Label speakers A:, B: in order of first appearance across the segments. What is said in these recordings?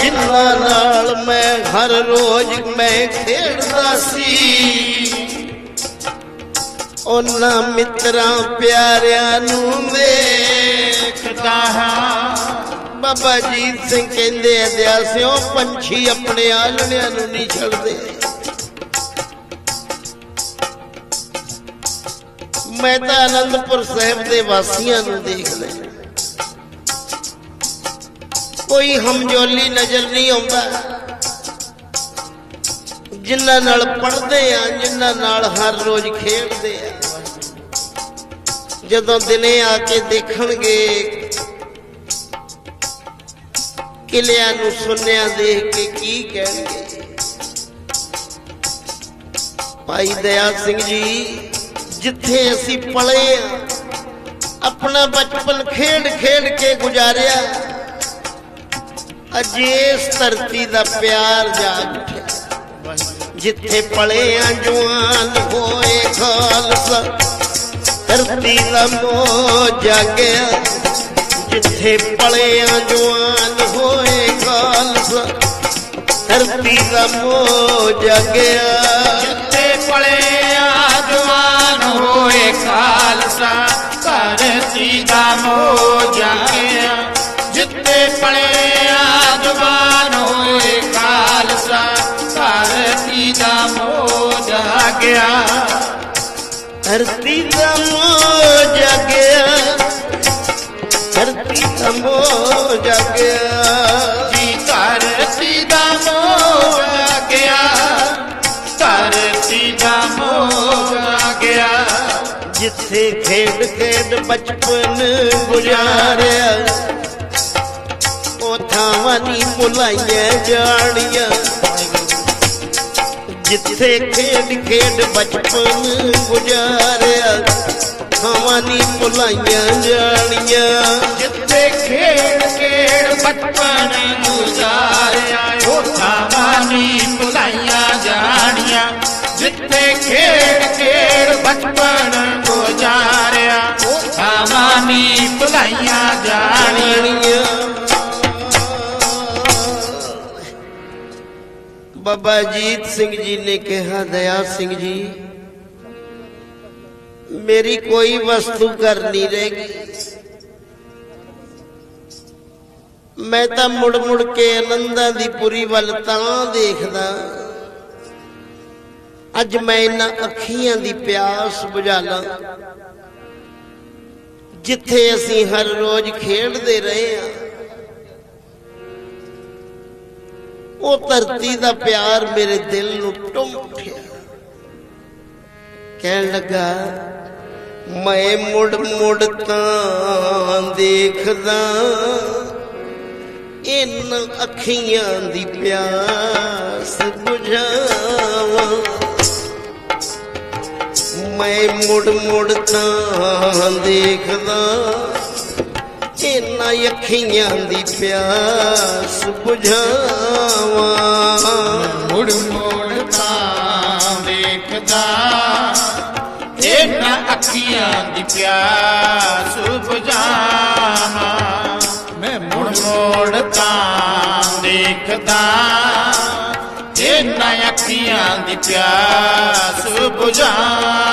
A: ਜਿਨ੍ਹਾਂ ਨਾਲ ਮੈਂ ਹਰ ਰੋਜ਼ ਮੈਂ ਖੇਡਦਾ ਸੀ, ਉਹਨਾਂ ਮਿੱਤਰਾਂ ਪਿਆਰਿਆਂ ਨੂੰ ਵੇਖਦਾ ਹਾਂ। ਬਾਬਾ ਜੀਤ ਸਿੰਘ ਕਹਿੰਦੇ ਅਦਿਆਸਿਓ ਪੰਛੀ ਆਪਣੇ ਆਲਣਿਆਂ ਨੂੰ ਨਹੀਂ ਛੱਡਦੇ। ਮੈਂ ਤਾਂ ਅਨੰਦਪੁਰ ਸਾਹਿਬ ਦੇ ਵਾਸੀਆਂ ਨੂੰ ਦੇਖ ਲਿਆ। ਕੋਈ ਹਮਜੋਲੀ ਨਜ਼ਰ ਨਹੀਂ ਆਉਂਦਾ। ਜਿਨ੍ਹਾਂ ਨਾਲ ਪੜ੍ਹਦੇ ਆ, ਜਿਨ੍ਹਾਂ ਨਾਲ ਹਰ ਰੋਜ਼ ਖੇਡਦੇ ਆ। ਜਦੋਂ ਦਿਨੇ ਆ ਕੇ ਦੇਖਣਗੇ, ਕਿਲਿਆਂ ਨੂੰ ਸੁੰਨਿਆਂ ਦੇਖ ਕੇ ਕੀ ਕਹਿਣਗੇ। ਭਾਈ ਦਇਆ ਸਿੰਘ ਜੀ, ਜਿੱਥੇ ਅਸੀਂ ਪਲੇ ਆ, ਆਪਣਾ ਬਚਪਨ ਖੇਡ ਖੇਡ ਕੇ ਗੁਜ਼ਾਰਿਆ। ਅਜੇ ਇਸ ਧਰਤੀ ਦਾ ਪਿਆਰ ਜਾਗ ਉੱਠਿਆ ਜਿੱਥੇ ਪਲੇ ਆ ਜਵਾਨ ਹੋਏ ਖਾਲਸਾ, ਧਰਤੀ ਦਾ ਮੋਹ ਜਾਗਿਆ। ਜਿੱਥੇ ਪਲੇ ਆ ਜਵਾਨ ਹੋਏ ਖਾਲਸਾ, ਧਰਤੀ ਦਾ ਮੋਹ ਜਾਗਿਆ।
B: ਜਿੱਥੇ ਪਲਿਆ ਜਵਾਨ ਹੋਏ ਖਾਲਸਾ, ਧਰਤੀ ਦਾ ਮੋਹ ਜਾਗਿਆ ਪਲਿਆ ਜਵਾਨ ਹੋਏ ਖਾਲਸਾ, ਧਰਤੀ ਦਾ ਮੋਹ ਜਾਗਿਆ।
A: ਧਰਤੀ ਦਾ ਮੋਹ ਜਾਗਿਆ, ਧਰਤੀ ਦਾ ਮੋਹ ਜਾਗਿਆ।
B: ਜੀ ਧਰਤੀ ਦਾ ਮੋਹ ਜਾਗਿਆ, ਧਰਤੀ ਦਾ ਮੋਹ ਜਾਗਿਆ।
A: ਜਿੱਥੇ ਖੇਡ ਖੇਡ ਬਚਪਨ ਗੁਜ਼ਾਰਿਆ ਉਹ ਥਾਵਾਂ ਭੁਲਾਈਆਂ ਜਾਣੀਆਂ। ਜਿੱਥੇ ਖੇਡ ਖੇਡ ਬਚਪਨ ਗੁਜ਼ਾਰਿਆ, ਥਾਵਾਂ ਨੀ ਭੁਲਾਈਆਂ ਜਾਣੀਆਂ।
B: ਜਿੱਥੇ ਖੇਡ ਖੇਡ ਬਚਪਨ ਗੁਜ਼ਾਰਿਆ, ਉਹ ਥਾਵਾਂ ਨੀ ਭੁਲਾਈਆਂ ਜਾਣੀਆਂ। ਜਿੱਥੇ ਖੇਡ
A: ਬਾਬਾ ਜੀਤ ਸਿੰਘ ਜੀ ਨੇ ਕਿਹਾ, ਦਇਆ ਸਿੰਘ ਜੀ, ਮੇਰੀ ਕੋਈ ਵਸਤੂ ਕਰਨੀ ਰਹਿ ਗਈ। ਮੈਂ ਤਾਂ ਮੁੜ ਮੁੜ ਕੇ ਆਨੰਦਾਂ ਦੀ ਪੁਰੀ ਵੱਲ ਤਾਂ ਦੇਖਦਾ। ਅੱਜ ਮੈਂ ਇਹਨਾਂ ਅੱਖੀਆਂ ਦੀ ਪਿਆਸ ਬੁਝਾ ਲਾਂ ਜਿੱਥੇ ਅਸੀਂ ਹਰ ਰੋਜ਼ ਖੇਡਦੇ ਰਹੇ ਹਾਂ ਉਹ ਧਰਤੀ ਦਾ ਪਿਆਰ ਮੇਰੇ ਦਿਲ ਨੂੰ ਟੁੰਮ ਉੱਠਿਆ ਕਹਿਣ ਲੱਗਾ, ਮੈਂ ਮੁੜ ਮੁੜ ਤਾਂ ਦੇਖਦਾ, ਇਹਨਾਂ ਅੱਖੀਆਂ ਦੀ ਪਿਆਸ ਬੁਝਾਵਾਂ। ਮੈਂ ਮੁੜ ਮੁੜ ਤਾਂ ਦੇਖਦਾ ਇਨਾਂ ਅੱਖੀਆਂ ਦੀ ਪਿਆਸ ਬੁਝਾਵਾਂ।
B: ਮੁੜ ਮੋੜ ਤਾਂ ਵੇਖਦਾ, ਇਹਨਾਂ ਅੱਖੀਆਂ ਦੀ ਪਿਆਸ ਬੁਝਾਵਾਂ। ਮੈਂ ਮੁੜ ਮੋੜ ਤਾਂ ਦੇਖਦਾ ਇਹਨਾਂ ਅੱਖੀਆਂ ਦੀ ਪਿਆਸ ਬੁਝਾਵਾਂ।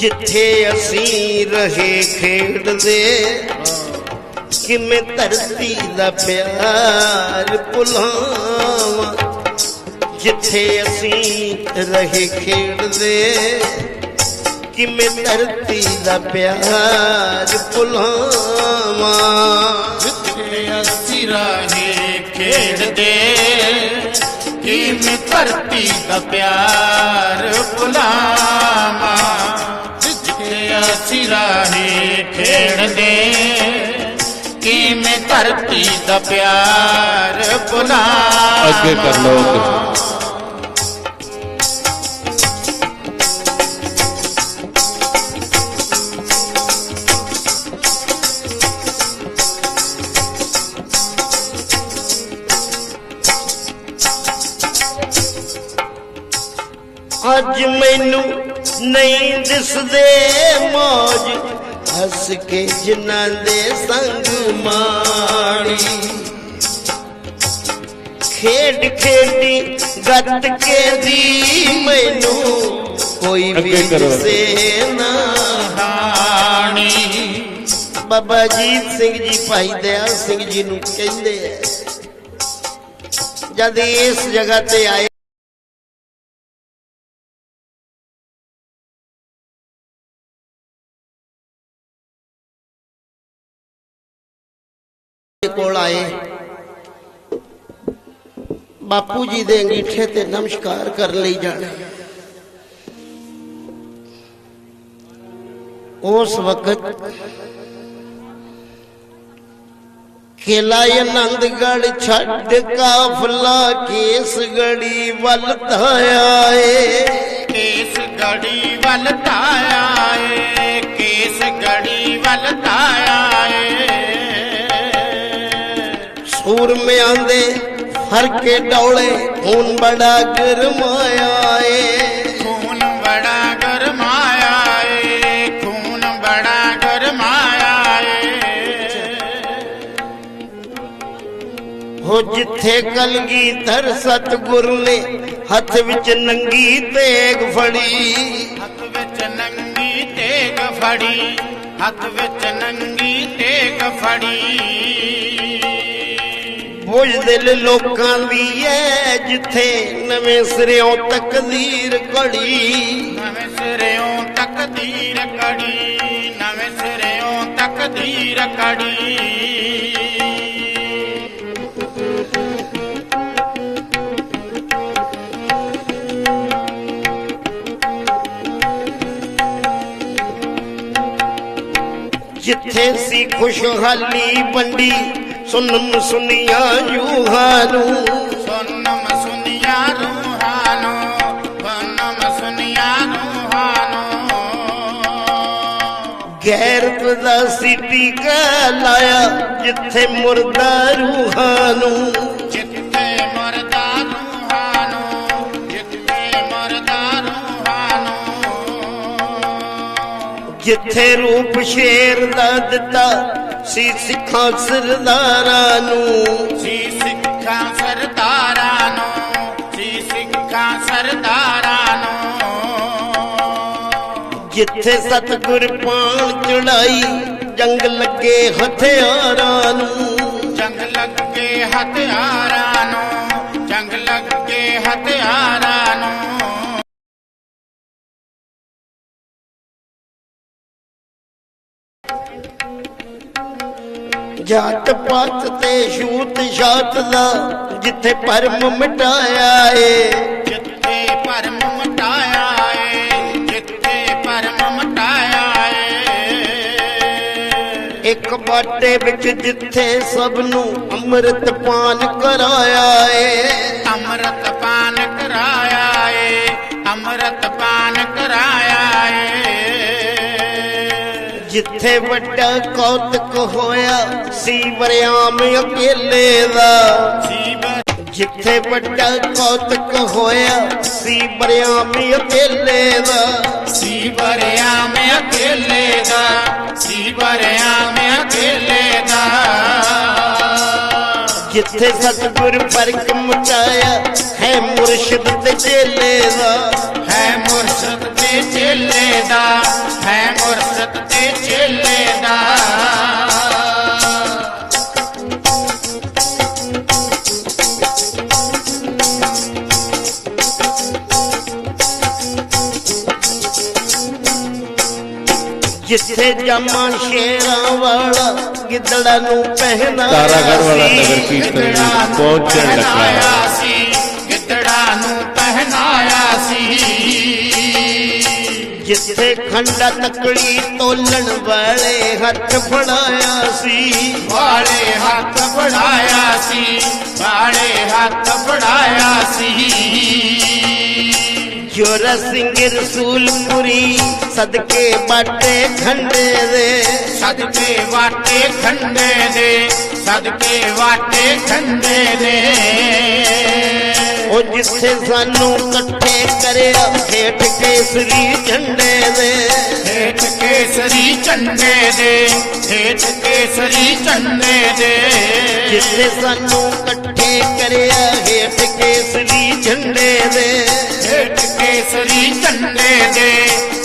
A: ਜਿੱਥੇ ਅਸੀਂ ਰਹੇ ਖੇਡਦੇ, ਕਿਵੇਂ ਧਰਤੀ ਦਾ ਪਿਆਰ ਭੁਲਾਵਾਂ। ਜਿੱਥੇ ਅਸੀਂ ਰਹੇ ਖੇਡਦੇ, ਕਿਵੇਂ ਧਰਤੀ ਦਾ ਪਿਆਰ ਭੁਲਾਵਾਂ।
B: ਜਿੱਥੇ ਅਸੀਂ ਰਹੇ ਖੇਡਦੇ, ਕਿਵੇਂ ਧਰਤੀ ਦਾ ਪਿਆਰ ਭੁਲਾਵਾਂ। ਅਸੀਂ ਰਹੇ ਖੇਡਦੇ। ਕਿਵੇਂ ਧਰਤੀ ਦਾ ਪਿਆਰ ਭੁਲਾਵਾਂ
C: ਅੱਗੇ ਕਰ ਲਓ ਅੱਗੇ।
A: ਅੱਜ ਮੈਨੂੰ ਨਹੀਂ ਦਿਸਦੇ ਮੌਜ ਹੱਸ ਕੇ ਜਿਨ੍ਹਾਂ ਦੇ ਸੰਗ ਮਾਣੀ ਖੇਡ ਖੇਡੀ ਗੱਤ ਕੇ ਦੀ ਮੈਨੂੰ ਕੋਈ ਵੀ
C: ਅੱਗੇ ਕਰੋ।
A: ਸੇ ਨਾ
B: ਹਾਣੀ
A: ਬਾਬਾ ਜੀਤ ਸਿੰਘ ਜੀ ਭਾਈ ਦਇਆ ਸਿੰਘ ਜੀ ਨੂੰ ਕਹਿੰਦੇ ਜਦ ਇਸ ਜਗ੍ਹਾ ਤੇ ਆਏ ਕੋਲ ਆਏ। ਬਾਪੂ ਜੀ ਦੇ ਅੰਗੀਠੇ ਤੇ ਨਮਸਕਾਰ ਕਰ ਲਈ ਜਾਣਾ। ਉਸ ਵਕਤ ਕਿਲਾ ਆਨੰਦਗੜ ਛੱਡ ਕਾਫਲਾ ਕੇਸ ਗੜੀ ਵੱਲ ਧਾਇਆ ਏ
B: ਕੇਸ ਗੜੀ ਵੱਲ ਤਾਇਆ ਏ ਕੇਸ ਗੜੀ ਵੱਲ ਤਾਇਆ ਏ
A: ਸੂਰਮਿਆਂ ਦੇ ਫਰ ਕੇ ਡੌਲੇ ਖੂਨ ਬੜਾ ਗਰਮਾਇਆ ਏ।
B: ਖੂਨ ਬੜਾ ਗਰਮਾਇਆ ਏ ਖੂਨ ਬੜਾ ਗਰਮਾਇਆ ਏ।
A: ਹੋ ਜਿੱਥੇ ਕਲਗੀ ਧਰ ਸਤਗੁਰ ਨੇ ਹੱਥ ਵਿੱਚ ਨੰਗੀ ਤੇਗ ਫੜੀ।
B: ਹੱਥ ਵਿੱਚ ਨੰਗੀ ਤੇਗ ਫੜੀ ਹੱਥ ਵਿੱਚ ਨੰਗੀ ਤੇਗ ਫੜੀ।
A: ਬੁਝਦਿਲ ਲੋਕਾਂ ਦੀ ਐ ਜਿੱਥੇ ਨਵੇਂ ਸਿਰਿਓਂ ਤਕਦੀਰ ਘੜੀ।
B: ਨਵੇਂ ਸਿਰਿਓਂ ਤਕਦੀਰ ਕੜੀ ਨਵੇਂ ਸਿਰਿਓਂ ਤਕਦੀਰ ਕੜੀ
A: ਜਿੱਥੇ ਸੀ ਖੁਸ਼ਹਾਲੀ ਵੰਡੀ ਸੁਨਮ ਸੁਨੀਆਂ ਯੂਹਾਂ ਨੂੰ
B: ਸੁਨਮ ਸੁਨੀਆ ਰੂਹਾਨੋ ਸੁਨਮ ਸੁਨੀਆ ਰੂਹਾਨੋ
A: ਗੈਰਤ ਦਾ ਸੀ ਟੀਕਾ ਲਾਇਆ ਜਿੱਥੇ ਮੁਰਦਾ ਰੂਹਾਂ ਨੂੰ
B: ਜਿੱਥੇ ਮਰਦਾ ਰੂਹਾਨੋ ਜਿੱਥੇ ਮਰਦਾ ਰੂਹਾਨੋ।
A: ਜਿੱਥੇ ਰੂਪ ਸ਼ੇਰ ਦਾ ਦਿੱਤਾ ਸੀ ਸਿੱਖਾਂ ਸਰਦਾਰਾਂ ਨੂੰ।
B: ਸੀ ਸਿੱਖਾਂ ਸਰਦਾਰਾਂ ਨੂੰ ਸੀ ਸਿੱਖਾਂ ਸਰਦਾਰਾਂ ਨੂੰ।
A: ਜਿੱਥੇ ਸਤਗੁਰ ਪਾਣ ਚੜਾਈ ਜੰਗ ਲੱਗੇ ਹਥਿਆਰਾਂ ਨੂੰ।
B: ਜੰਗ ਲੱਗੇ ਹਥਿਆਰਾਂ ਨੂੰ ਜੰਗ ਲੱਗੇ ਹਥਿਆਰਾਂ
A: ਜਾਤ ਪਾਤ ਤੇ ਛੂਤ ਛਾਤ ਦਾ ਜਿੱਥੇ ਭਰਮ ਮਿਟਾਇਆ ਏ।
B: ਜਿੱਥੇ ਭਰਮ ਮਟਾਇਆ ਏ ਜਿੱਥੇ ਭਰਮ ਮਟਾਇਆ ਏ।
A: ਇੱਕ ਬਾਟੇ ਵਿੱਚ ਜਿੱਥੇ ਸਭ ਨੂੰ ਅੰਮ੍ਰਿਤ ਪਾਨ ਕਰਾਇਆ ਏ।
B: ਅੰਮ੍ਰਿਤ
A: ਜਿੱਥੇ ਵੱਡਾ ਕੌਤਕ ਹੋਇਆ ਸੀ ਵਰਿਆਮ ਅਕੇਲੇ ਦਾ। ਜਿੱਥੇ ਵੱਡਾ ਕੌਤਕ ਹੋਇਆ ਸੀ ਵਰਿਆਮ ਅਕੇਲੇ ਦਾ।
B: ਸੀ ਬਰਿਆ ਮੈਂ ਅਕੇਲੇ ਦਾ ਸੀ ਬਰਿਆ ਮੈਂ ਅਕੇਲੇ ਦਾ।
A: ਜਿੱਥੇ ਸਤਿਗੁਰ ਫ਼ਰਕ ਮਚਾਇਆ ਹੈ ਮੁਰਸ਼ਿਦ ਤੇ ਚੇਲੇ ਦਾ। ਜਿੱਥੇ ਜਾਮਾ ਸ਼ੇਰਾਂ ਵਾਲਾ ਗਿੱਦੜਾ ਨੂੰ ਪਹਿਨਾਇਆ
C: ਤਾਰਾਗੜ੍ਹ ਵਾਲਾ। ਨਗਰ ਕੀਰਤਨ ਪਹੁੰਚਣ ਲੱਗਾ
B: ਸੀ। ਗਿੱਦੜਾ ਨੂੰ ਪਹਿਨਾਇਆ ਸੀ।
A: ਜਿੱਥੇ ਖੰਡਾ ਤਕੜੀ ਤੋਲਣ ਵਾਲੇ ਹੱਥ ਫੜਾਇਆ ਸੀ।
B: ਵਾਲੇ ਹੱਥ ਫੜਾਇਆ ਸੀ। ਵਾਲੇ ਹੱਥ ਫੜਾਇਆ ਸੀ।
A: ਜੋਰਾ ਸਿੰਘ ਰਸੂਲਪੁਰੀ ਸਦਕੇ ਬਾਟੇ ਖੰਡੇ ਦੇ।
B: ਸਦਕੇ ਵਾਟੇ ਖੰਡੇ ਦੇ ਸਦਕੇ ਵਾਟੇ ਖੰਡੇ ਦੇ।
A: ਉਹ ਜਿੱਥੇ ਸਾਨੂੰ ਇਕੱਠੇ ਕਰਿਆ ਹੇਠ ਕੇਸਰੀ ਝੰਡੇ ਦੇ।
B: ਹੇਠ ਕੇਸਰੀ ਝੰਡੇ ਦੇ ਹੇਠ ਕੇਸਰੀ ਝੰਡੇ ਦੇ।
A: ਜਿੱਥੇ ਸਾਨੂੰ ਇਕੱਠੇ ਕਰਿਆ ਹੇਠ ਕੇਸਰੀ ਝੰਡੇ ਦੇ।
B: ਹੇਠ ਕੇਸਰੀ ਝੰਡੇ ਦੇ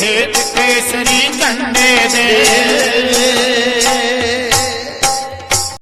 B: ਹੇਠ ਕੇਸਰੀ ਝੰਡੇ ਦੇ।